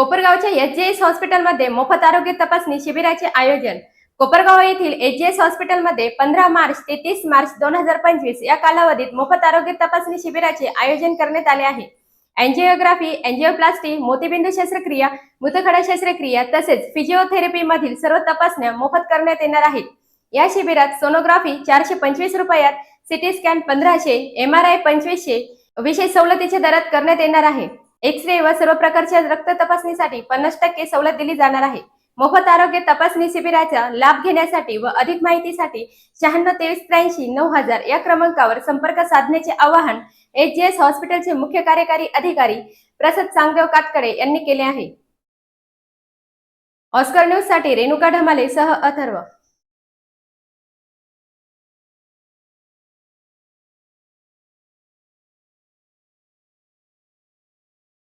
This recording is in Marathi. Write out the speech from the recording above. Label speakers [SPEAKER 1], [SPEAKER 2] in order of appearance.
[SPEAKER 1] कोपरगावच्या एच हॉस्पिटलमध्ये मोफत आरोग्य तपासणी शिबिराचे आयोजन. कोपरगाव येथील एच हॉस्पिटलमध्ये पंधरा मार्च ते तीस मार्च दोन हजार पंचवीस या कालावधीत मोफत आरोग्य तपासणी शिबिराचे आयोजन करण्यात आले आहे. अँजिओग्राफी अँजिओप्लास्टी मोतीबिंदू शस्त्रक्रिया मृतखडा शस्त्रक्रिया तसेच फिजिओथेरपी मधील सर्व तपासण्या मोफत करण्यात येणार आहेत. या शिबिरात सोनोग्राफी चारशे पंचवीस रुपयात सिटी स्कॅन पंधराशे एम आर आय पंचवीसशे विशेष सवलतीच्या दरात करण्यात येणार आहे. एक्स रे व सर्व प्रकारच्या रक्त तपासणीसाठी पन्नास टक्के सवलत दिली जाणार आहे. मोफत आरोग्य तपासणी शिबिराचा लाभ घेण्यासाठी व अधिक माहितीसाठी शहाण्णव तेवीस त्र्याऐंशी नऊ हजार या क्रमांकावर संपर्क साधण्याचे आवाहन एच जी एस हॉस्पिटलचे मुख्य कार्यकारी अधिकारी प्रसाद चांगदेव कातकडे यांनी केले आहे. ऑस्कर न्यूजसाठी रेणुका ढमाले सह अथर्व.